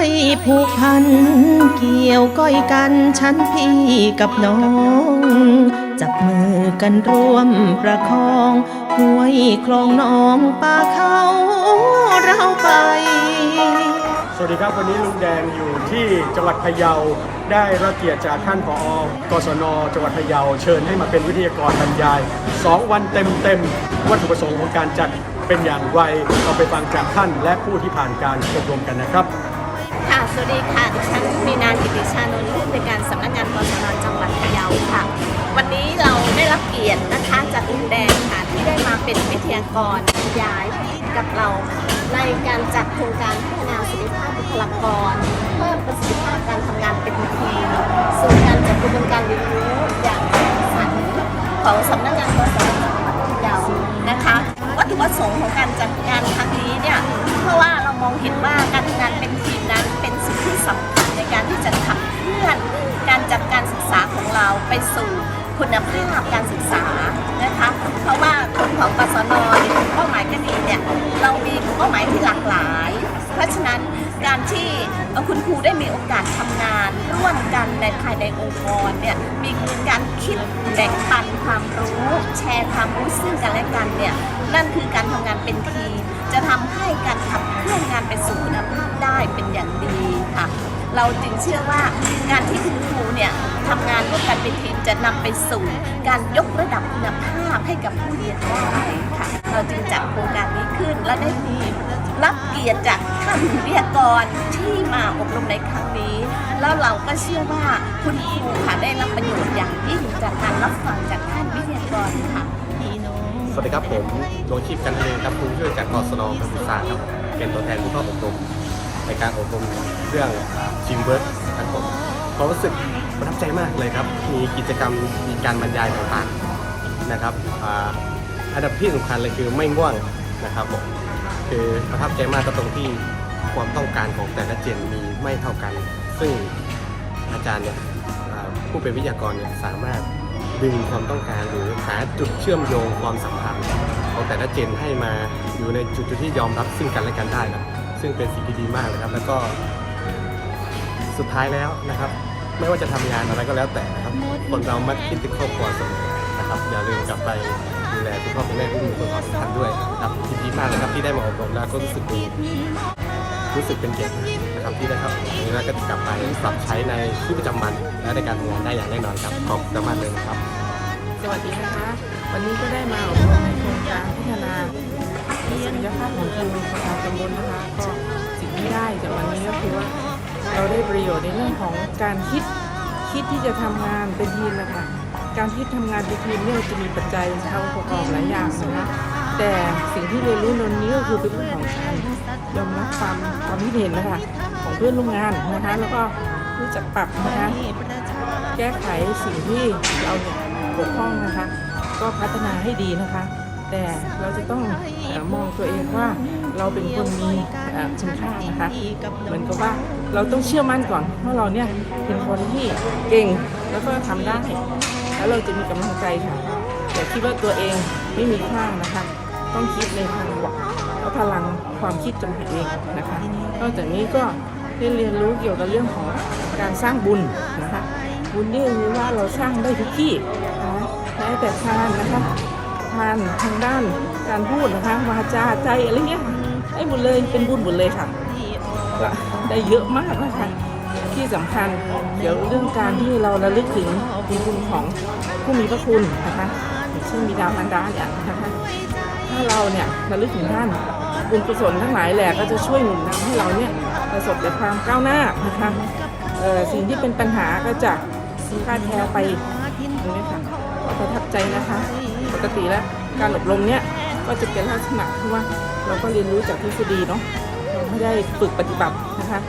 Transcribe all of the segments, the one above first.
ผูกพัน เกี่ยวก้อยกันฉันพี่กับน้อง จับมือกันร่วมประคองห้วยคลองน้องป่าเขาเราไป สวัสดีครับวันนี้ลุงแดงอยู่ที่จังหวัดพะเยาได้รับเกียรติจากท่านผอกศน จังหวัดพะเยาเชิญให้มาเป็นวิทยากรบรรยาย 2 วันเต็มๆวัตถุประสงค์ของการจัดเป็นอย่างไรเราไปฟังจากท่านและผู้ที่ผ่านการอบรมกันนะครับ สวัสดีค่ะ ดิฉันมีนานกิติชานนท์ผู้อำนวยการสำนักงานกศนจังหวัดพะเยาค่ะ วันนี้เราได้รับเกียรตินะคะจากลุงแดงค่ะ ที่ได้มาเป็นวิทยากรบรรยายกับเราในการจัดโครงการพัฒนาศักยภาพบุคลากร เพิ่มประสิทธิภาพการทำงานเป็นทีมสู่การจัดกระบวนการเรียนรู้อย่างสร้างสรรค์ของสำนักงานกศนจังหวัดพะเยานะคะวัตถุประสงค์ของการจัดงานครั้งนี้เนี่ยเพราะว่าเรามองเห็นว่าการทำงานเป็น สิ่งที่สำคัญในการที่จะขับเคลื่อนการจัดการศึกษาของเราไปสู่คุณภาพการศึกษานะคะ เพราะว่าคนของกศนที่เป้าหมายก็ดีเนี่ยเรามีเป้าหมายที่หลากหลาย เพราะฉะนั้นการที่คุณครูได้มีโอกาสทำงาน ร่วมกันในภายในองค์กรเนี่ยมีการคิดแบ่งปันความรู้แชร์ความรู้ซึ่งกันและกันเนี่ยนั่นคือการทำงานเป็นทีมจะทำให้การขับเคลื่อนงานไปสู่คุณภาพได้เป็นอย่างดี ค่ะ เราจึงเชื่อว่าการที่คุณครูเนี่ยทำงานร่วมกันเป็นทีมจะนำไปสู่การยกระดับคุณภาพให้กับผู้เรียนได้ค่ะ เราจึงจัดโครงการนี้ขึ้นและได้มีรับเกียรติจากท่านวิทยากรที่มาอบรมในครั้งนี้ แล้วเราก็เชื่อว่าคุณครูค่ะได้รับประโยชน์อย่างยิ่งจากการรับฟังจากท่านวิทยากรค่ะสวัสดีครับผมดวงชีพกันทะเลครับผู้ช่วยจากกศนการศึกษาครับเป็นตัวแทนผู้เข้าอบรม ในการอบรมเรื่องทีมเวิร์กครับผมความรู้สึกประทับใจมากเลยครับ มีกิจกรรมมีการบรรยายต่างๆนะครับอันดับที่สำคัญเลยคือไม่ง่วงนะครับผมคือประทับใจมากก็ตรงที่ความต้องการของแต่ละเจนมีไม่เท่ากัน ซึ่งอาจารย์เนี่ยผู้เป็นวิทยากรเนี่ยสามารถดึงความต้องการหรือหาจุดเชื่อมโยงความสัมพันธ์ของแต่ละเจนให้มาอยู่ในจุดๆที่ยอมรับซึ่งกันและกันได้นะ ซึ่งเป็นสิ่งที่ดีมากนะครับ แล้วก็สุดท้ายแล้วนะครับ ไม่ว่าจะทำงานอะไรก็แล้วแต่นะครับ คนเรามักคิดถึงครอบครัวเสมอนะครับ อย่าลืมกลับไปดูแลคุณพ่อคุณแม่ผู้มีความสำคัญด้วยนะครับยินดีมากเลยครับที่ได้มาอบรมแล้วก็รู้สึกดีรู้สึกเป็นเกียรตินะครับที่ได้ครับนี้แล้วก็จะกลับไปปรับใช้ในชีวิตประจำวันและในการทำงานได้อย่างแน่นอนครับขอบคุณมากเลยนะครับ สวัสดีนะคะ วันนี้ก็ได้มาอบรมในโครงการพัฒนา ศักยภาพของครูประจำตำบลนะคะก็สิ่งที่ได้จากวันนี้ก็คือว่าเราได้ประโยชน์ในเรื่องของการคิดคิดที่จะทำงานเป็นทีมนะคะการคิดทำงานเป็นทีมเนี่ยจะมีปัจจัยเข้าประกอบหลายอย่างนะคะแต่สิ่งที่เรียนรู้ในวันนี้ก็คือเป็นเรื่องของการยอมรับความความคิดเห็นนะคะของเพื่อนร่วมงานนะคะแล้วก็รู้จักปรับนะคะแก้ไขสิ่งที่เราเนี่ยบกพร่องนะคะ ก็พัฒนาให้ดีนะคะ แต่เราจะต้องมองตัวเองว่าเราเป็นคนมีคุณค่านะคะเหมือนกับว่าเราต้องเชื่อมั่นก่อนว่าเราเนี่ยเป็นคนที่เก่งแล้วก็ทำได้ แล้วเราจะมีกำลังใจค่ะอย่คิดว่าตัวเองไม่มีค่านะคะ ต้องคิดในทางบวกแล้วพลังความคิดจะมาเองนะคะนอกจากนี้ก็ได้เรียนรู้เกี่ยวกับเรื่องของการสร้างบุญนะคะบุญนี่คือว่าเราสร้างได้ทุกที่นะแม้แต่ทานนะคะ ทานทางด้านการพูดนะคะวาจาใจอะไรเงี้ยได้หมดเลยเป็นบุญหมดเลยค่ะก็ได้เยอะมากนะคะที่สำคัญเดี๋ยวเรื่องการที่เราระลึกถึงบุญคุณของผู้มีพระคุณนะคะอย่างเช่นบิดามารดาเนี่ยนะคะถ้าเราเนี่ยระลึกถึงท่านบุญกุศลทั้งหลายแหละก็จะช่วยหนุนนำให้เราเนี่ยประสบแต่ความก้าวหน้านะคะเอ่อสิ่งที่เป็นปัญหาก็จะคลาดแคลไปตรงนี้ค่ะก็ประทับใจนะคะ ปกติแล้วการอบรมเนี่ยก็จะเป็นลักษณะที่ว่าเราก็เรียนรู้จากทฤษฎีเนาะเราไม่ได้ฝึกปฏิบัตินะคะ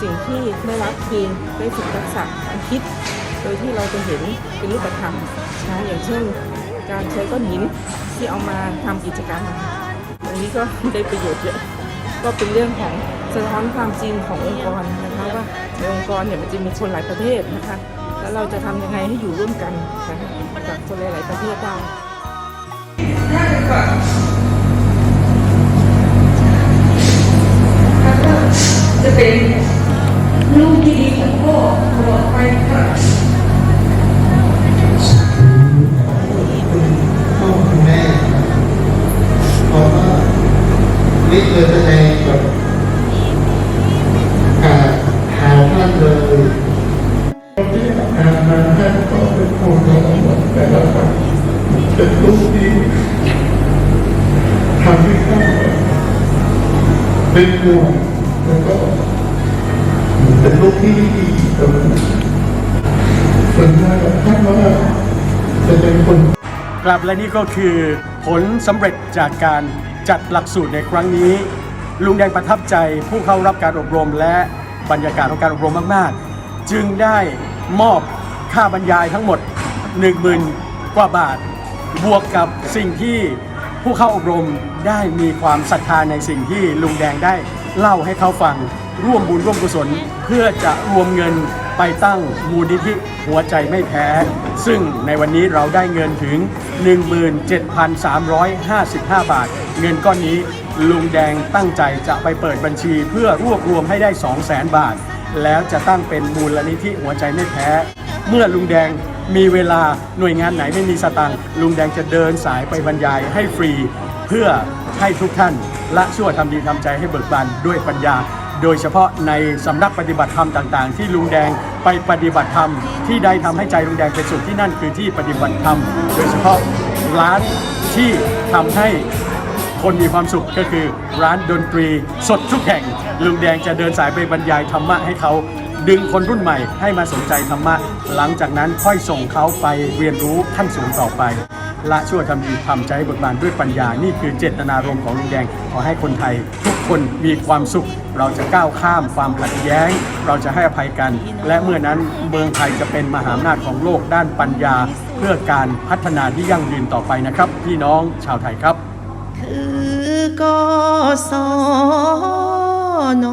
สิ่งที่ได้รับคือได้ฝึกทักษะการคิด โดยที่เราจะเห็นเป็นรูปธรรมนะอย่างเช่น การใช้ก้อนหินที่เอามาทำกิจกรรมตรงนี้ก็ได้ประโยชน์เยอะก็เป็นเรื่องของสะท้อนความจริงขององค์กรนะคะว่าในองค์กรเนี่ยมันจะมีคนหลายประเภทนะคะ แล้วเราจะทำยังไงให้อยู่ร่วมกันนะคะกับคนหลาย ๆ ประเภทได้ จะเป็นลูกที่ดีของพ่อตลอดไปค่ะพ่อคุณแม่เพราะว่านี่เคยแสดง เป็นห่วงแล้วก็เป็นลูกที่ดีกับส่วนมากท่านว่าจะเป็นคนกลับและนี่ก็คือผลสำเร็จจากการจัดหลักสูตรในครั้งนี้ ลุงแดงประทับใจผู้เข้ารับการอบรมและบรรยากาศของการอบรมมาก ๆ จึงได้มอบค่าบรรยายทั้งหมด 10,000 กว่าบาท บวกกับสิ่งที่ ผู้เข้าอบรมได้มีความศรัทธาในสิ่งที่ลุงแดงได้เล่าให้เขาฟัง ร่วมบุญร่วมกุศล เพื่อจะรวมเงินไปตั้งมูลนิธิหัวใจไม่แพ้ ซึ่งในวันนี้เราได้เงินถึง 17,355 บาท เงินก้อนนี้ลุงแดงตั้งใจจะไปเปิดบัญชีเพื่อรวบรวมให้ได้ 200,000 บาท แล้วจะตั้งเป็นมูลนิธิหัวใจไม่แพ้ เมื่อลุงแดง มีเวลาหน่วยงานไหนไม่มีสตังค์ลุงแดงจะเดินสายไปบรรยายให้ฟรี เพื่อให้ทุกท่านละชั่วทำดีทำใจให้เบิกบานด้วยปัญญา โดยเฉพาะในสำนักปฏิบัติธรรมต่างๆ ที่ลุงแดงไปปฏิบัติธรรม ที่ใดทำให้ใจลุงแดงเป็นสุขที่นั่นคือที่ปฏิบัติธรรม โดยเฉพาะร้านที่ทำให้คนมีความสุขก็คือร้านดนตรีสดทุกแห่งลุงแดงจะเดินสายไปบรรยายธรรมะให้เขา ดึงคนรุ่นใหม่ให้มาสนใจธรรมะ หลังจากนั้นค่อยส่งเขาไปเรียนรู้ขั้นสูงต่อไป ละชั่วทำดีทำใจเบิกบานด้วยปัญญา นี่คือเจตนารมณ์ของลุงแดง ขอให้คนไทย ทุกคนมีความสุข เราจะก้าวข้ามความขัดแย้ง เราจะให้อภัยกัน และเมื่อนั้นเมืองไทยจะเป็นมหาอำนาจของโลกด้านปัญญา เพื่อการพัฒนาที่ยั่งยืนต่อไปนะครับ พี่น้องชาวไทยครับคือกสน